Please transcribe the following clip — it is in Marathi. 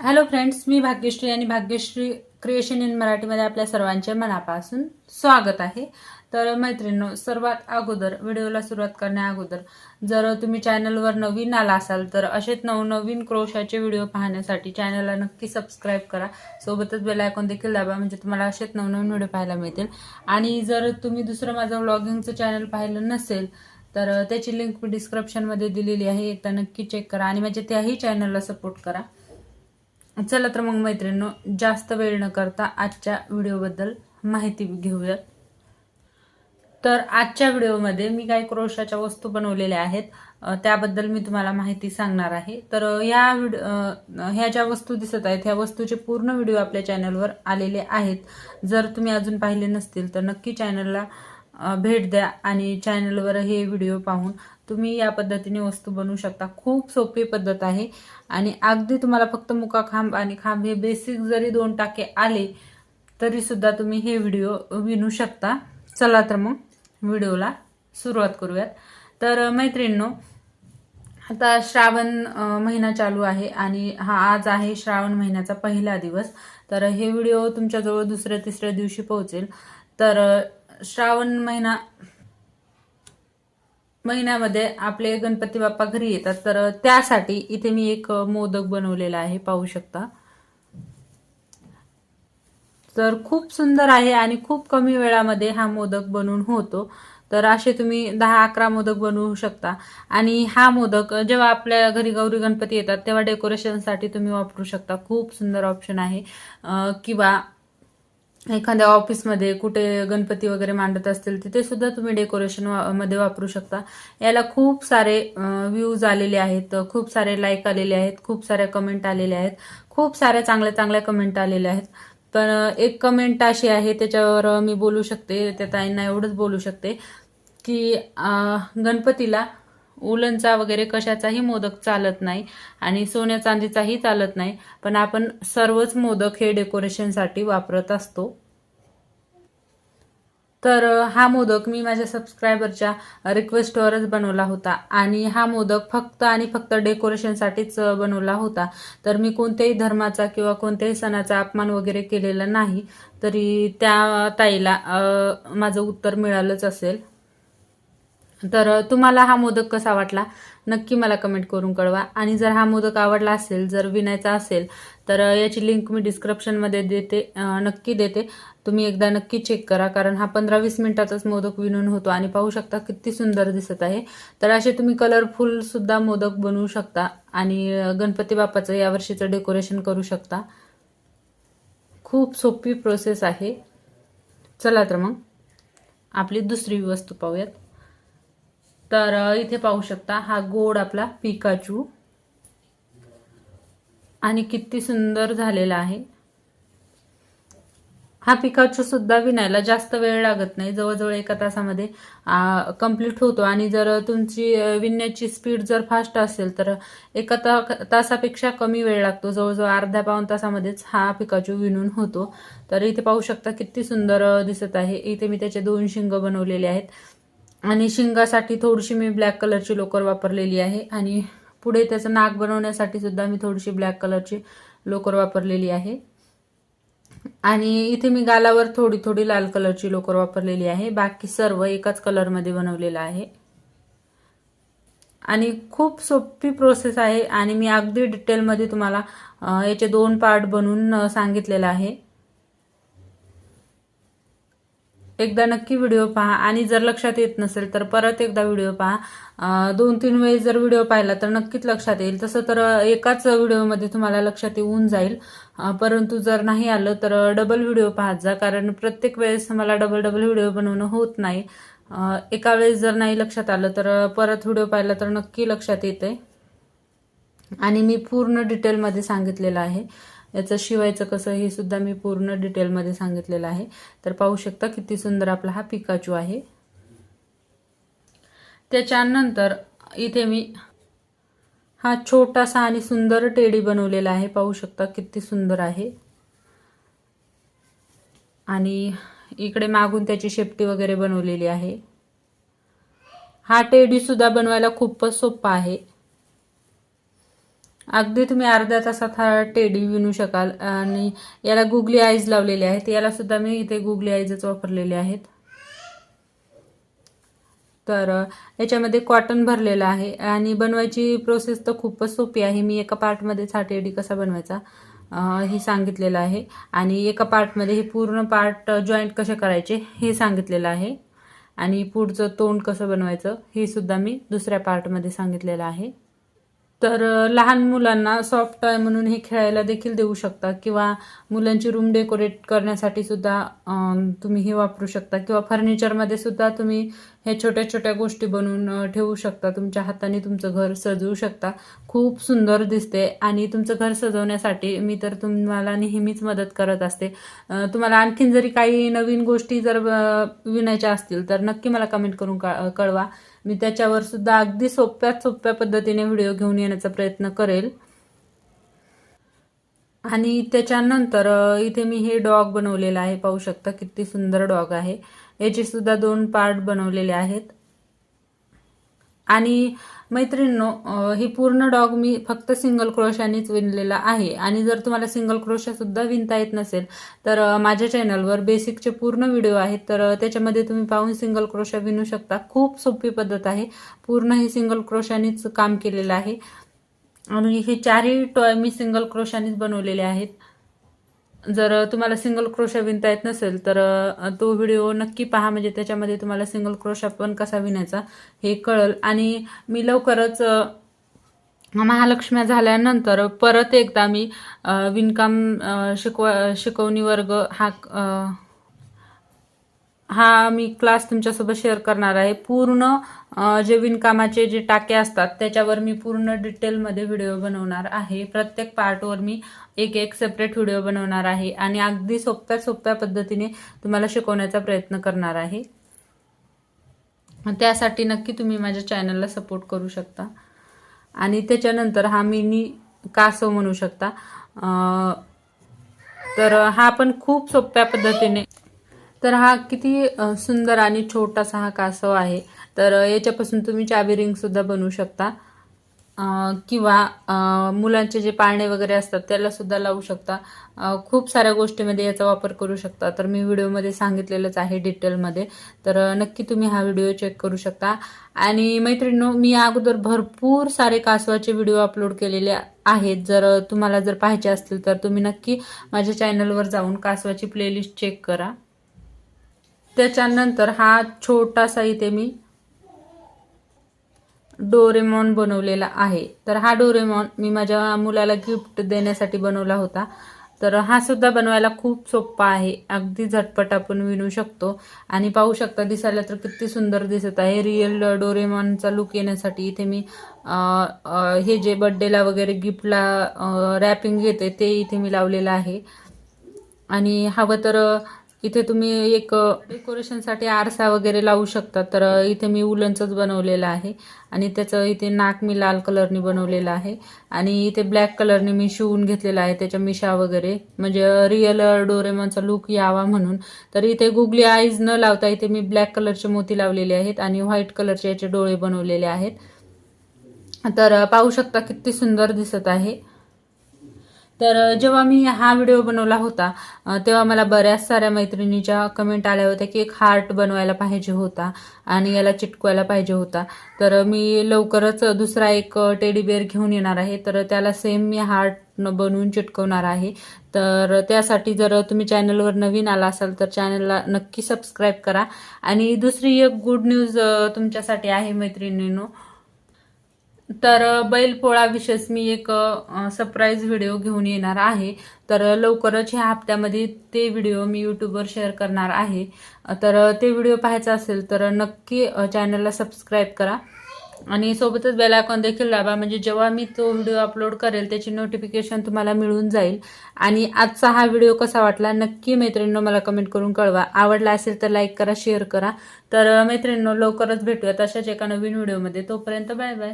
हॅलो फ्रेंड्स मी भाग्यश्री आणि भाग्यश्री क्रिएशन इन मराठीमध्ये आपल्या सर्वांचे मनापासून स्वागत आहे. तर मैत्रिणी सर्वात अगोदर व्हिडिओला सुरुवात करण्या अगोदर जर तुम्ही चॅनलवर नवीन आला असाल तर असेच नवनवीन क्रोशाचे व्हिडिओ पाहण्यासाठी चॅनलला नक्की सबस्क्राईब करा. सोबतच बेल आयकॉन देखील दाबा म्हणजे तुम्हाला असेच नवनवीन व्हिडिओ पाहायला मिळतील. आणि जर तुम्ही दुसरं माझं व्लॉगिंगचं चॅनल पाहिलं नसेल तर त्याची लिंक मी डिस्क्रिप्शनमध्ये दिलेली आहे. एकदा नक्की चेक करा आणि माझ्या त्याही चॅनलला सपोर्ट करा. चला तर मग मैत्रिणींनो जास्त वेळ न करता आजच्या व्हिडिओबद्दल माहिती घेऊयात. तर आजच्या व्हिडिओमध्ये मी काही क्रोशाच्या वस्तू बनवलेल्या आहेत. त्याबद्दल मी तुम्हाला माहिती सांगणार आहे. तर ह्या व्हिडिओ ह्या ज्या वस्तू दिसत आहेत ह्या वस्तूचे पूर्ण व्हिडिओ आपल्या चॅनलवर आलेले आहेत. जर तुम्ही अजून पाहिले नसतील तर नक्की चॅनलला भेट द्या आणि चॅनलवर हे व्हिडिओ पाहून तुम्ही या पद्धतीने वस्तू बनवू शकता. खूप सोपी पद्धत आहे. आणि अगदी तुम्हाला फक्त मुका खांब आणि खांब हे बेसिक जरी दोन टाके आले तरी सुद्धा तुम्ही हे व्हिडिओ विणू शकता. चला तर मग व्हिडिओला सुरुवात करूयात. तर अ, मैत्रिणींनो आता श्रावण महिना चालू आहे आणि हा आज आहे श्रावण महिन्याचा पहिला दिवस. तर हे व्हिडिओ तुमच्याजवळ दुसऱ्या तिसऱ्या दिवशी पोहोचेल. तर श्रावण महिना महिन्यामध्ये आपले गणपती बाप्पा घरी येतात तर त्यासाठी इथे मी एक मोदक बनवलेला आहे पाहू शकता. तर खूप सुंदर आहे आणि खूप कमी वेळामध्ये हा मोदक बनवून होतो. तर असे तुम्ही दहा अकरा मोदक बनवू शकता. आणि हा मोदक जेव्हा आपल्या घरी गौरी गणपती येतात तेव्हा डेकोरेशनसाठी तुम्ही वापरू शकता. खूप सुंदर ऑप्शन आहे. किंवा एखाद्या ऑफिसमध्ये कुठे गणपती वगैरे मांडत असतील तिथे सुद्धा तुम्ही डेकोरेशन वा- मध्ये वापरू शकता. याला खूप सारे व्ह्यूज आलेले आहेत खूप सारे लाईक आलेले आहेत खूप साऱ्या कमेंट आलेल्या आहेत खूप साऱ्या चांगल्या चांगल्या कमेंट आलेल्या आहेत. पण एक कमेंट अशी आहे त्याच्यावर मी बोलू शकते त्या ताईंना एवढंच बोलू शकते की गणपतीला उलनचा वगैरे कशाचाही मोदक चालत नाही आणि सोन्या चांदीचाही चालत नाही. पण आपण सर्वच मोदक हे डेकोरेशनसाठी वापरत असतो. तर हा मोदक मी माझ्या सबस्क्रायबरच्या रिक्वेस्टवरच बनवला होता. आणि हा मोदक फक्त आणि फक्त डेकोरेशनसाठीच बनवला होता. तर मी कोणत्याही धर्माचा किंवा कोणत्याही सणाचा अपमान वगैरे केलेला नाही. तरी त्या ताईला माझं उत्तर मिळालंच असेल. तर तुम्हाला हा मोदक कसा वाटला? नक्की मला कमेंट करून कळवा. आणि जर हा मोदक आवडला असेल जर विणायचा असेल तर याची लिंक मी डिस्क्रिप्शनमध्ये देते नक्की देते. तुम्ही एकदा नक्की चेक करा कारण हा पंधरा वीस मिनिटातच मोदक विणून होतो आणि पाहू शकता किती सुंदर दिसत आहे. तर असे तुम्ही कलरफुलसुद्धा मोदक बनवू शकता आणि गणपती बाप्पाचं यावर्षीचं डेकोरेशन करू शकता. खूप सोपी प्रोसेस आहे. चला तर मग आपली दुसरी वस्तू पाहूयात. तर इथे पाहू शकता हा गोड आपला पिकाचू आणि किती सुंदर झालेला आहे. हा पिकाचू सुद्धा विणायला जास्त वेळ लागत नाही. जवळजवळ एका तासामध्ये कंप्लीट होतो. आणि जर तुमची विणण्याची स्पीड जर फास्ट असेल तर एका ता तासापेक्षा कमी वेळ लागतो. जवळजवळ अर्ध्या पाऊन तासामध्येच हा पिकाचू विणून होतो. तर इथे पाहू शकता किती सुंदर दिसत आहे. इथे मी त्याचे दोन शिंग बनवलेले आहेत. आणि शिंगासाठी थोडीशी मी ब्लॅक कलरची लोकर वापरलेली आहे. आणि पुढे त्याचं नाक बनवण्यासाठी सुद्धा मी थोडीशी ब्लॅक कलरची लोकर वापरलेली आहे. आणि इथे मी गालावर थोडी थोडी लाल कलरची लोकर वापरलेली आहे. बाकी सर्व एकाच कलरमध्ये बनवलेलं आहे. आणि खूप सोपी प्रोसेस आहे. आणि मी अगदी डिटेलमध्ये तुम्हाला याचे दोन पार्ट बनवून सांगितलेलं आहे. एकदा नक्की व्हिडिओ पहा. आणि जर लक्षात येत नसेल तर परत एकदा व्हिडिओ पहा. दोन तीन वेळेस जर व्हिडिओ पाहिला तर नक्कीच लक्षात येईल. तसं तर एकाच व्हिडिओमध्ये तुम्हाला लक्षात येऊन जाईल. परंतु जर नाही आलं तर डबल व्हिडिओ पाहत जा. कारण प्रत्येक वेळेस मला डबल डबल व्हिडिओ बनवणं होत नाही. एका वेळेस जर नाही लक्षात आलं तर परत व्हिडिओ पाहिला तर नक्की लक्षात येते. आणि मी पूर्ण डिटेलमध्ये सांगितलेलं आहे. याचं शिवायचं कसं हे सुद्धा मी पूर्ण डिटेलमध्ये सांगितलेलं आहे. तर पाहू शकता किती सुंदर आपला हा पिकाचू आहे. त्याच्यानंतर इथे मी हा छोटासा आणि सुंदर टेडी बनवलेला आहे. पाहू शकता किती सुंदर आहे. आणि इकडे मागून त्याची शेपटी वगैरे बनवलेली आहे. हा टेडी सुद्धा बनवायला खूपच सोपा आहे. अगदी तुम्ही अर्ध्या तासात हा टेडी विणू शकाल. आणि याला गुगली आईज लावलेले आहेत. याला सुद्धा मी इथे गुगली आईजच वापरलेले आहेत. तर याच्यामध्ये कॉटन भरलेलं आहे. आणि बनवायची प्रोसेस तर खूपच सोपी आहे. मी एका पार्टमध्येच हा टेडी कसा बनवायचा हे सांगितलेलं आहे. आणि एका पार्टमध्ये हे पूर्ण पार्ट जॉईंट कसे करायचे हे सांगितलेलं आहे. आणि पुढचं तोंड कसं बनवायचं हे सुद्धा मी दुसऱ्या पार्टमध्ये सांगितलेलं आहे. तर लहान मुलांना सॉफ्ट टॉय म्हणून हे खेळायला देखील देऊ शकता किंवा मुलांची रूम डेकोरेट करण्यासाठी सुद्धा तुम्ही हे वापरू शकता किंवा फर्निचरमध्ये सुद्धा तुम्ही हे छोट्या छोट्या गोष्टी बनवून ठेवू शकता. तुमच्या हाताने तुमचं घर सजवू शकता. खूप सुंदर दिसते आणि तुमचं घर सजवण्यासाठी मी तर तुम्हाला नेहमीच मदत करत असते. तुम्हाला आणखीन जरी काही नवीन गोष्टी जर विणायच्या असतील तर नक्की मला कमेंट करून का- कळवा. मी त्याच्यावर सुद्धा अगदी सोप्यात सोप्या पद्धतीने व्हिडिओ घेऊन येण्याचा प्रयत्न करेल. आणि त्याच्यानंतर इथे मी हे डॉग बनवलेलं आहे. पाहू शकता किती सुंदर डॉग आहे. याचे सुद्धा दोन पार्ट बनवलेले आहेत. आणि मैत्रिणींनो हे पूर्ण डॉग मी फक्त सिंगल क्रोशानेच विणलेला आहे. आणि जर तुम्हाला सिंगल क्रोशासुद्धा विणता येत नसेल तर माझ्या चॅनलवर बेसिकचे पूर्ण व्हिडिओ आहेत. तर त्याच्यामध्ये तुम्ही पाहून सिंगल क्रोशा विणू शकता. खूप सोपी पद्धत आहे. पूर्ण हे सिंगल क्रोशानेच काम केलेलं आहे. आणि हे चारही टॉय मी सिंगल क्रोशानेच बनवलेले आहेत. जर तुम्हाला सिंगल क्रोशा विणता येत नसेल तर तो व्हिडिओ नक्की पहा. म्हणजे त्याच्यामध्ये तुम्हाला सिंगल क्रोशा पण कसा विणायचा हे कळल. आणि मी लवकरच महालक्ष्म्या झाल्यानंतर परत एकदा मी विणकाम शिकवा शिकवणी वर्ग हा हा मी क्लास तुमच्यासोबत शेअर करणार आहे. पूर्ण जे विणकामाचे जे टाके असतात त्याच्यावर मी पूर्ण डिटेलमध्ये व्हिडिओ बनवणार आहे. प्रत्येक पार्टवर मी एक एक सेपरेट व्हिडिओ बनवणार आहे आणि अगदी सोप्या सोप्या पद्धतीने तुम्हाला शिकवण्याचा प्रयत्न करणार आहे. त्यासाठी नक्की तुम्ही माझ्या चॅनलला सपोर्ट करू शकता. आणि त्याच्यानंतर हा मिनी कासव म्हणू शकता. तर हा पण खूप सोप्या पद्धतीने तर हा किती सुंदर आणि छोटासा हा कासव आहे. तर याच्यापासून तुम्ही चाबी रिंगसुद्धा बनवू शकता. किंवा मुलांचे जे पाळणे वगैरे असतात त्यालासुद्धा लावू शकता. खूप साऱ्या गोष्टीमध्ये याचा वापर करू शकता. तर मी व्हिडिओमध्ये सांगितलेलंच आहे डिटेलमध्ये. तर नक्की तुम्ही हा व्हिडिओ चेक करू शकता. आणि मैत्रिणींनो मी अगोदर भरपूर सारे कासवाचे व्हिडिओ अपलोड केलेले आहेत. जर तुम्हाला जर पाहायचे असतील तर तुम्ही नक्की माझ्या चॅनलवर जाऊन कासवाची प्लेलिस्ट चेक करा. त्याच्यानंतर हा छोटासा इथे मी डोरेमॉन बनवलेला आहे. तर हा डोरेमॉन मी माझ्या मुलाला गिफ्ट देण्यासाठी बनवला होता. तर हा सुद्धा बनवायला खूप सोपा आहे. अगदी झटपट आपण विणू शकतो. आणि पाहू शकता दिसायला तर किती सुंदर दिसत आहे. रिअल डोरेमॉनचा लुक येण्यासाठी इथे मी हे जे बड्डेला वगैरे गिफ्टला रॅपिंग घेते ते इथे मी लावलेलं आहे. आणि हवं तर इथे तुम्ही एक डेकोरेशनसाठी आरसा वगैरे लावू शकता. तर इथे मी उलनचंच बनवलेलं आहे. आणि त्याचं इथे नाक मी लाल कलरनी बनवलेलं आहे. आणि इथे ब्लॅक कलरने मी शिवून घेतलेला आहे त्याच्या मिशा वगैरे. म्हणजे रिअल डोरेमॉनचा लुक यावा म्हणून. तर इथे गुगली आईज न लावता इथे मी ब्लॅक कलरचे मोती लावलेले आहेत आणि व्हाईट कलरचे याचे डोळे बनवलेले आहेत. तर पाहू शकता किती सुंदर दिसत आहे. तर जेव्हा मी हा व्हिडिओ बनवला होता तेव्हा मला बऱ्याच साऱ्या मैत्रिणीच्या कमेंट आल्या होत्या की एक हार्ट बनवायला पाहिजे होता आणि याला चिटकवायला पाहिजे होता. तर मी लवकरच दुसरा एक टेडी बेअर घेऊन येणार आहे. तर त्याला सेम मी हार्ट बनवून चिटकवणार आहे. तर त्यासाठी जर तुम्ही चॅनलवर नवीन आला असाल तर चॅनलला नक्की सबस्क्राईब करा. आणि दुसरी एक गुड न्यूज तुमच्यासाठी आहे मैत्रिणींनो. तर बैलपोळा विशेष मी एक सरप्राईज व्हिडिओ घेऊन येणार आहे. तर लवकरच ह्या हप्त्यामध्ये ते व्हिडिओ मी यूट्यूबवर शेअर करणार आहे. तर ते व्हिडिओ पाहायचा असेल तर नक्की चॅनलला सबस्क्राईब करा. आणि सोबतच बेल आयकॉन देखील दाबा. म्हणजे जेव्हा मी तो व्हिडिओ अपलोड करेल त्याची नोटिफिकेशन तुम्हाला मिळून जाईल. आणि आजचा हा व्हिडिओ कसा वाटला नक्की मैत्रिणींनो मला कमेंट करून कळवा. आवडला असेल तर लाईक करा शेअर करा. तर मैत्रिणींनो लवकरच भेटूयात अशाच एका नवीन व्हिडिओमध्ये तोपर्यंत बाय बाय